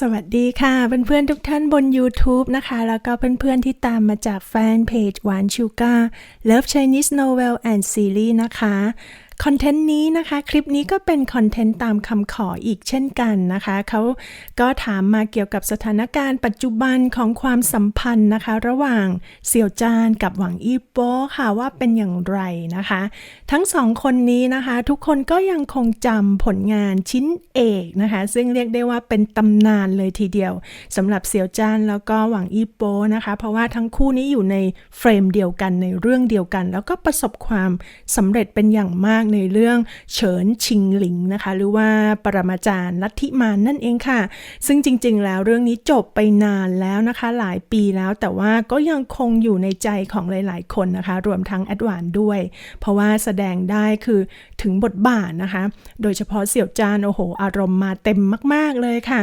สวัสดีค่ะเพื่อนๆทุกท่านบน YouTube นะคะ แล้วก็เพื่อนๆที่ตามมาจากแฟนเพจหวานชูกา Love Chinese Novel and Series นะคะ คอนเทนต์นี้นะคะ คลิปนี้ก็เป็นคอนเทนต์ตามคำขออีกเช่นกันนะคะ เขาก็ถามมาเกี่ยวกับสถานการณ์ปัจจุบันของความสัมพันธ์นะคะ ระหว่างเสี่ยวจานกับหวังอีโป้ค่ะว่าเป็นอย่างไรนะคะ ทั้งสองคนนี้นะคะ ทุกคนก็ยังคงจำผลงานชิ้นเอกนะคะ ซึ่งเรียกได้ว่าเป็นตำนานเลยทีเดียวสำหรับเสี่ยวจานแล้วก็หวังอีโป้นะคะ เพราะว่าทั้งคู่นี้อยู่ในเฟรมเดียวกันในเรื่องเดียวกัน แล้วก็ประสบความสำเร็จเป็นอย่างมากในเรื่องเฉินชิงหลิงนะคะหรือว่าปรมาจารย์ลัทธิมานนั่นเองค่ะ ซึ่งจริง ๆ แล้วเรื่องนี้จบไปนานแล้วนะคะ หลายปีแล้วแต่ว่าก็ยังคงอยู่ในใจของหลาย ๆ คนนะคะ รวมทั้งแอดวานด้วย เพราะว่าแสดงได้คือถึงบทบาทนะคะ โดยเฉพาะเสี่ยวจานโอ้โห อารมณ์มาเต็มมาก ๆ เลยค่ะ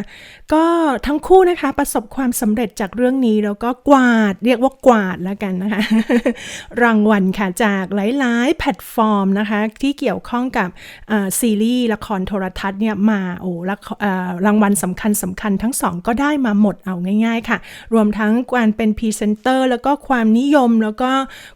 ก็ทั้งคู่นะคะประสบความสำเร็จจากเรื่องนี้แล้วก็กวาดเรียกว่ากวาดแล้วกันนะคะ รางวัลค่ะจากหลาย ๆ แพลตฟอร์มนะคะที่เกี่ยวข้องกับซีรีส์ละครโทรทัศน์เนี่ยมาโอ้ละรารางวัลสำคัญสำคัญทั้งสองก็ได้มาหมดเอาง่าย ๆ ค่ะ รวมทั้งการเป็นพรีเซนเตอร์แล้วก็ความนิยมแล้วก็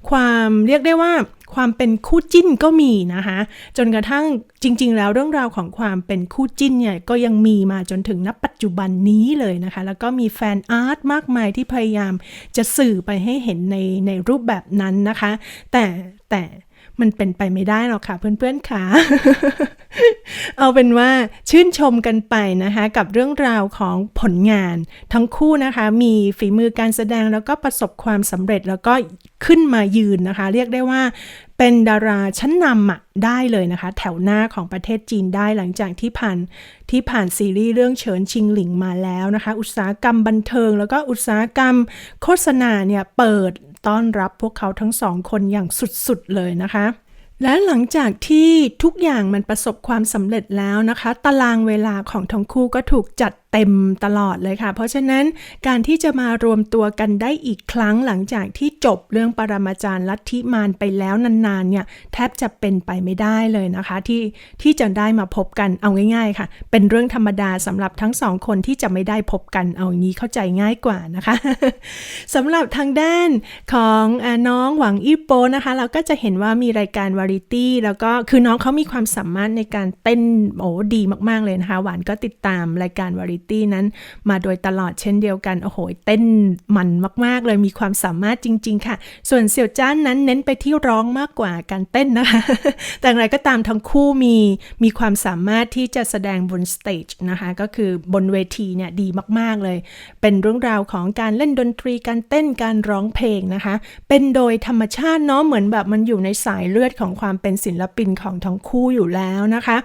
ความเรียกได้ว่าความเป็นคู่จิ้นก็มีนะคะ จนกระทั่งจริง ๆ แล้วเรื่องราวของความเป็นคู่จิ้นเนี่ยก็ยังมีมาจนถึงณปัจจุบันนี้เลยนะคะ แล้วก็มีแฟนอาร์ตมากมายที่พยายามจะสื่อไปให้เห็นในในรูปแบบนั้นนะคะ แต่แต่ มันเป็นไปไม่ได้หรอกค่ะเพื่อนๆค่ะ เอาเป็นว่าชื่นชมกันไปนะคะ กับเรื่องราวของผลงาน ทั้งคู่นะคะ มีฝีมือการแสดงแล้วก็ประสบความสำเร็จแล้วก็ขึ้นมายืนนะคะ เรียกได้ว่าเป็นดาราชั้นนำอะได้เลยนะคะ แถวหน้าของประเทศจีนได้หลังจากที่ผ่านที่ผ่านซีรีส์เรื่องเฉินชิงหลิงมาแล้วนะคะ อุตสาหกรรมบันเทิง แล้วก็อุตสาหกรรมโฆษณาเนี่ยเปิด ต้อนรับพวกเขาทั้งสองคนอย่างสุดๆเลยนะคะและหลังจากที่ทุกอย่างมันประสบความสำเร็จแล้วนะคะ ตารางเวลาของทั้งคู่ก็ถูกจัดเต็มตลอดเลยค่ะ เพราะฉะนั้นการที่จะมารวมตัวกันได้อีกครั้งหลังจากที่จบเรื่องปรมาจารย์ลัทธิมารไปแล้วนานๆเนี่ยแทบจะเป็นไปไม่ได้เลยนะคะ ที่ที่จะได้มาพบกันเอาง่ายๆค่ะ เป็นเรื่องธรรมดาสำหรับทั้งสองคนที่จะไม่ได้พบกันเอาอย่างนี้เข้าใจง่ายกว่านะคะสำหรับทางด้านของอน้องหวังอีโปนะคะ เราก็จะเห็นว่ามีรายการวาไรตี้แล้วก็คือน้องเขามีความสามารถในการเต้นโอ้ดีมากๆเลยนะคะ หวานก็ติดตามรายการวาไรตี้นั้น มาโดยตลอดเช่นเดียวกัน โอ้โห เต้นมันมากๆ เลยมีความสามารถจริง ๆ ค่ะ ส่วนเสี่ยวจ้านนั้นเน้นไปที่ร้องมากกว่าการเต้นนะคะ แต่อย่างไรก็ตามทั้งคู่มีมีความสามารถที่จะแสดงบนสเตจนะคะ ก็คือบนเวทีเนี่ยดีมากๆเลย เป็นเรื่องราวของการเล่นดนตรีการเต้นการร้องเพลงนะคะ เป็นโดยธรรมชาติเนาะเหมือนแบบมันอยู่ในสายเลือดของความเป็นศิลปินของทั้งคู่อยู่แล้วนะคะ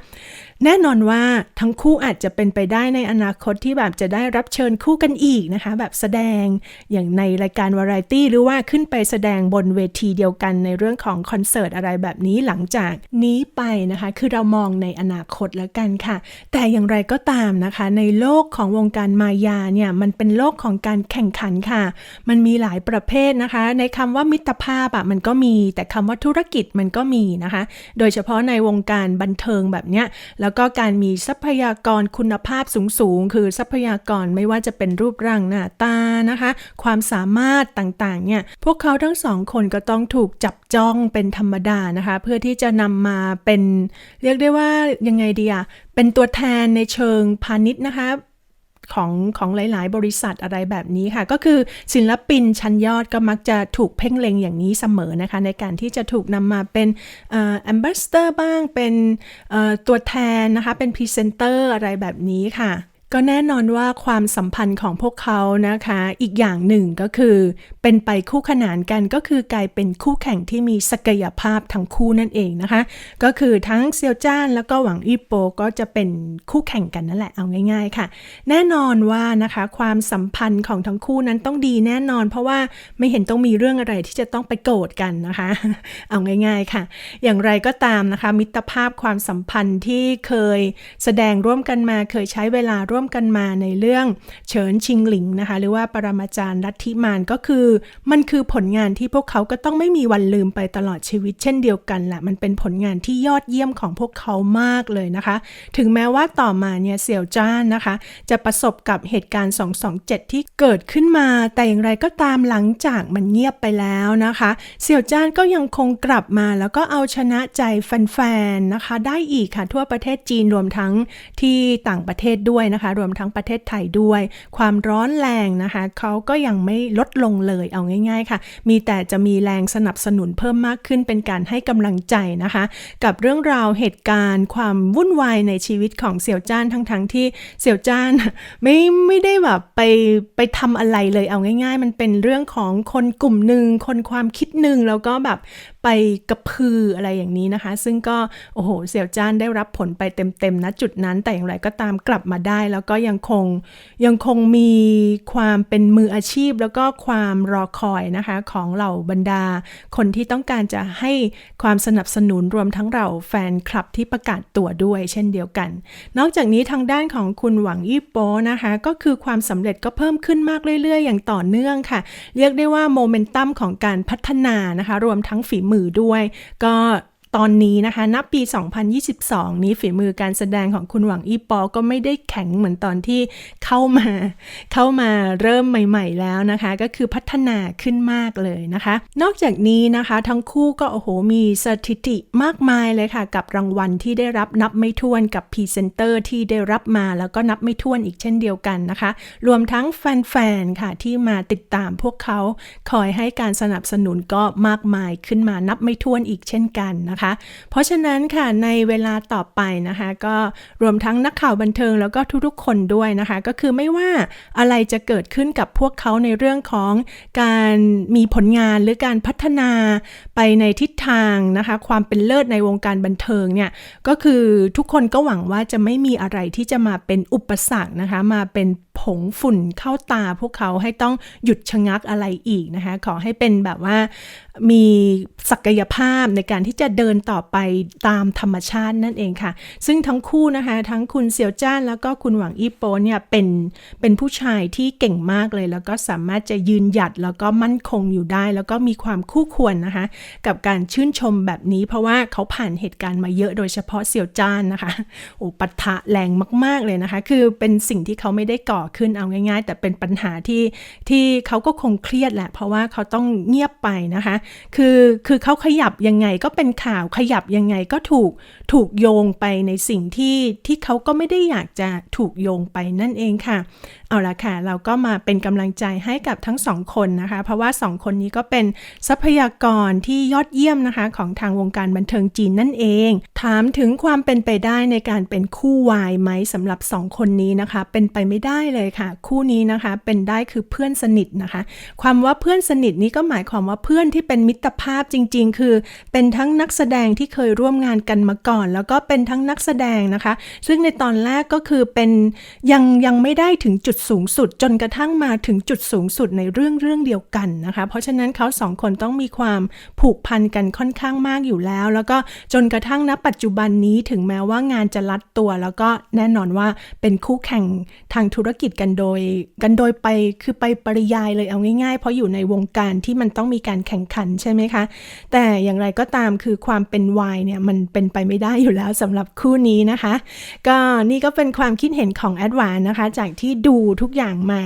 แน่นอนว่าทั้งคู่อาจจะเป็นไปได้ในอนาคตที่แบบจะได้รับเชิญคู่กันอีกนะคะ แบบแสดงอย่างในรายการวาไรตี้หรือว่าขึ้นไปแสดงบนเวทีเดียวกันในเรื่องของคอนเสิร์ตอะไรแบบนี้หลังจากนี้ไปนะคะ คือเรามองในอนาคตแล้วกันค่ะ แต่อย่างไรก็ตามนะคะ ในโลกของวงการมายาเนี่ยมันเป็นโลกของการแข่งขันค่ะ มันมีหลายประเภทนะคะ ในคำว่ามิตรภาพอะมันก็มี แต่คำว่าธุรกิจมันก็มีนะคะ โดยเฉพาะในวงการบันเทิงแบบเนี้ยแล้วก็การมีทรัพยากรคุณภาพสูงๆ คือทรัพยากรไม่ว่าจะเป็นรูปร่างหน้าตานะคะ ความสามารถต่างๆ เนี่ย พวกเขาทั้งสองคนก็ต้องถูกจับจ้องเป็นธรรมดานะคะ เพื่อที่จะนำมาเป็น เรียกได้ว่ายังไงดีอะเป็นตัวแทนในเชิงพาณิชย์นะคะ ของของหลาย ๆ บริษัทอะไรแบบนี้ค่ะ ก็คือศิลปินชั้นยอดก็มักจะถูกเพ่งเล็งอย่างนี้เสมอนะคะ ในการที่จะถูกนำมาเป็นแอมบาสเตอร์บ้างเป็นตัวแทนนะคะ เป็นพรีเซนเตอร์อะไรแบบนี้ค่ะ ก็แน่นอนว่าความสัมพันธ์ของพวกเขานะคะ อีกอย่างหนึ่งก็คือ เป็นไปคู่ขนานกันก็คือกลายเป็นคู่แข่งที่มีศักยภาพทั้งคู่นั่นเองนะคะ ก็คือทั้งเซียวจ้านแล้วก็หวังอีโปก็จะเป็นคู่แข่งกันนั่นแหละเอาง่าย ๆ ค่ะ แน่นอนว่านะคะความสัมพันธ์ของทั้งคู่นั้นต้องดีแน่นอน เพราะว่าไม่เห็นต้องมีเรื่องอะไรที่จะต้องไปโกรธกันนะคะ เอาง่าย ๆค่ะ อย่างไรก็ตามนะคะ มิตรภาพความสัมพันธ์ที่เคยแสดงร่วมกันมาเคยใช้เวลาร่วมมกันมาในเรื่องเฉินชิงหลิงนะคะ หรือว่าปรมาจารย์ลัทธิมารก็คือ มันคือผลงานที่พวกเขาก็ต้องไม่มีวันลืมไปตลอดชีวิต เช่นเดียวกันแหละมันเป็นผลงานที่ยอดเยี่ยมของพวกเขามากเลยนะคะ ถึงแม้ว่าต่อมาเนี่ยเสี่ยวจ้านนะคะ จะประสบกับเหตุการณ์ 227 ที่เกิดขึ้นมา แต่อย่างไรก็ตามหลังจากมันเงียบไปแล้วนะคะ เสี่ยวจ้านก็ยังคงกลับมาแล้วก็เอาชนะใจแฟนๆนะคะ ได้อีกค่ะทั่วประเทศจีนรวมทั้งที่ต่างประเทศด้วยนะคะรวมทั้งประเทศไทยด้วย ความร้อนแรงนะคะเขาก็ยังไม่ลดลงเลยเอาง่ายๆค่ะ มีแต่จะมีแรงสนับสนุนเพิ่มมากขึ้นเป็นการให้กำลังใจนะคะ กับเรื่องราวเหตุการณ์ ความวุ่นวายในชีวิตของเสี่ยวจ้านทั้งๆที่เสี่ยวจ้านไม่ไม่ได้แบบไปไปทำอะไรเลยเอาง่าย ๆ มันเป็นเรื่องของคนกลุ่มหนึ่งคนความคิดหนึ่งแล้วก็แบบไปกระพืออะไรอย่างนี้นะคะ ซึ่งก็โอ้โหเสี่ยวจ้านได้รับผลไปเต็มๆนะจุดนั้นแต่อย่างไรก็ตามกลับมาได้แล้วก็ยังคงยังคงมีความเป็นมืออาชีพ แล้วก็ความรอคอยนะคะของเหล่าบรรดา คนที่ต้องการจะให้ความสนับสนุนรวมทั้งเราแฟนคลับที่ประกาศตัวด้วย เช่นเดียวกัน นอกจากนี้ทางด้านของคุณหวังยี่โป้นะคะก็คือความสำเร็จก็เพิ่มขึ้นมากเรื่อย ๆ อย่างต่อเนื่องค่ะ เรียกได้ว่าโมเมนตัมของการพัฒนานะคะรวมทั้งฝีมือด้วย ก็ ตอนนี้นะคะนับปี 2022 นี้ฝีมือการแสดงของคุณหวังอีปอ ก็ไม่ได้แข็งเหมือนตอนที่เข้ามาเข้ามาเริ่มใหม่ ๆ แล้วนะคะ ก็คือพัฒนาขึ้นมากเลยนะคะ นอกจากนี้นะคะทั้งคู่ก็โอ้โหมีสถิติมากมายเลยค่ะ กับรางวัลที่ได้รับนับไม่ถ้วนกับพรีเซนเตอร์ที่ได้รับมาแล้วก็นับไม่ถ้วนอีกเช่นเดียวกันนะคะ รวมทั้งแฟนๆค่ะที่มาติดตามพวกเขาคอยให้การสนับสนุนก็มากมายขึ้นมานับไม่ถ้วนอีกเช่นกันนะคะเพราะฉะนั้นค่ะในเวลาต่อไปนะคะ ก็รวมทั้งนักข่าวบันเทิงแล้วก็ทุกๆคนด้วยนะคะ ก็คือไม่ว่าอะไรจะเกิดขึ้นกับพวกเขาในเรื่องของการมีผลงานหรือการพัฒนาไปในทิศทางนะคะ ความเป็นเลิศในวงการบันเทิงเนี่ยก็คือทุกคนก็หวังว่าจะไม่มีอะไรที่จะมาเป็นอุปสรรคนะคะ มาเป็นผงฝุ่นเข้าตาพวกเขาให้ต้องหยุดชะงักอะไรอีกนะคะ ขอให้เป็นแบบว่ามีศักยภาพในการที่จะเดินต่อไปตามธรรมชาตินั่นเองค่ะ ซึ่งทั้งคู่นะคะ ทั้งคุณเซียวจ้านแล้วก็คุณหวังอีโปเนี่ยเป็นเป็นผู้ชายที่เก่งมากเลย แล้วก็สามารถจะยืนหยัดแล้วก็มั่นคงอยู่ได้ แล้วก็มีความคู่ควรนะคะ กับการชื่นชมแบบนี้ เพราะว่าเขาผ่านเหตุการณ์มาเยอะโดยเฉพาะเซียวจ้านนะคะโอ้ปะทะแรงมาก ๆเลยนะคะ คือเป็นสิ่งที่เขาไม่ได้ก่อขึ้นเอาง่าย ๆ แต่เป็นปัญหาที่ที่เขาก็คงเครียดแหละ เพราะว่าเขาต้องเงียบไปนะคะ คือคือเขาขยับยังไงก็เป็นข่าวขยับยังไงก็ถูกถูกโยงไปในสิ่งที่ที่เขาก็ไม่ได้อยากจะถูกโยงไปนั่นเองค่ะ เอาละค่ะ เราก็มาเป็นกำลังใจให้กับทั้งสองคนนะคะ เพราะว่าสองคนนี้ก็เป็นทรัพยากรที่ยอดเยี่ยมนะคะ ของทางวงการบันเทิงจีนนั่นเอง ถามถึงความเป็นไปได้ในการเป็นคู่วายไหมสำหรับสองคนนี้นะคะ เป็นไปไม่ได้เลยค่ะ คู่นี้นะคะเป็นได้คือเพื่อนสนิทนะคะ ความว่าเพื่อนสนิทนี้ก็หมายความว่าเพื่อนที่เป็นมิตรภาพจริง ๆ คือ เป็นทั้งนักแสดงที่เคยร่วมงานกันมาก่อน แล้วก็เป็นทั้งนักแสดงนะคะ ซึ่งในตอนแรกก็คือเป็นยังยังไม่ได้ถึงจุดสูงสุดจนกระทั่งมาถึงจุดสูงสุดในเรื่องเรื่องเดียวกันนะคะ เพราะฉะนั้นเขาสองคนต้องมีความผูกพันกันค่อนข้างมากอยู่แล้ว แล้วก็จนกระทั่งณปัจจุบันนี้ถึงแม้ว่างานจะลัดตัว แล้วก็แน่นอนว่าเป็นคู่แข่งทางธุรกิจกันโดย กันโดยไปคือไปปริยายเลยเอาง่ายๆ เพราะอยู่ในวงการที่มันต้องมีการแข่งขันใช่ไหมคะ แต่อย่างไรก็ตามคือความเป็นวายเนี่ยมันเป็นไปไม่ได้อยู่แล้วสำหรับคู่นี้นะคะ ก็นี่ก็เป็นความคิดเห็นของแอดวานนะคะ จากที่ดูทุกอย่างมา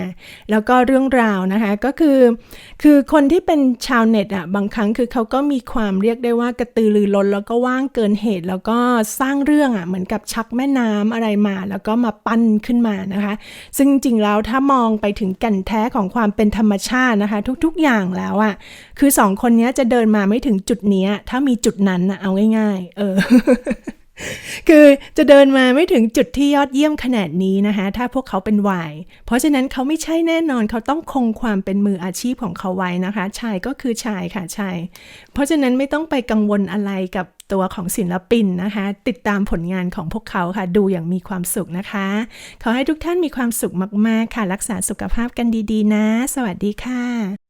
แล้วก็เรื่องราวนะคะก็คือคือคนที่เป็นชาวเน็ตอะบางครั้งคือเขาก็มีความเรียกได้ว่ากระตือรือร้นแล้วก็ว่างเกินเหตุ แล้วก็สร้างเรื่องอะเหมือนกับชักแม่น้ำอะไรมา แล้วก็มาปั้นขึ้นมานะคะ ซึ่งจริงแล้วถ้ามองไปถึงแก่นแท้ของความเป็นธรรมชาตินะคะ ทุกๆอย่างแล้วอะคือสองคนนี้จะเดินมาไม่ถึงจุดนี้ถ้ามีจุดนั้นนะเอาง่ายๆ เออ คือจะเดินมาไม่ถึงจุดที่ยอดเยี่ยมขนาดนี้นะคะ ถ้าพวกเขาเป็นวายเพราะฉะนั้นเขาไม่ใช่แน่นอนเขาต้องคงความเป็นมืออาชีพของเขาไว้นะคะ ชายก็คือชายค่ะชาย เพราะฉะนั้นไม่ต้องไปกังวลอะไรกับตัวของศิลปินนะคะ ติดตามผลงานของพวกเขาค่ะ ดูอย่างมีความสุขนะคะ ขอให้ทุกท่านมีความสุขมาก ๆ ค่ะ รักษาสุขภาพกันดี ๆ นะ สวัสดีค่ะ